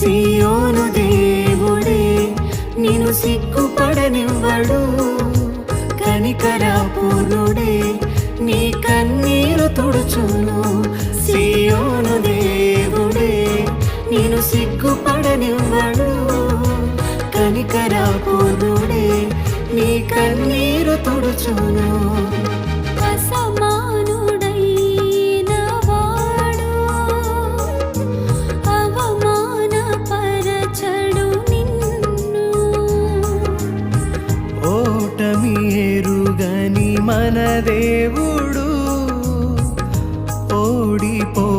సియోను దేవుడే నిన్ను సిగ్గుపడనివ్వడు. కనికరాపూర్ణుడే నీ కన్నీరు తుడుచును. సియోను దేవుడే నిన్ను సిగ్గుపడనివ్వడు. కనికరాపూర్ణుడే నీ కన్నీరు తుడుచును. మీరుగని మన దేవుడు ఓడిపో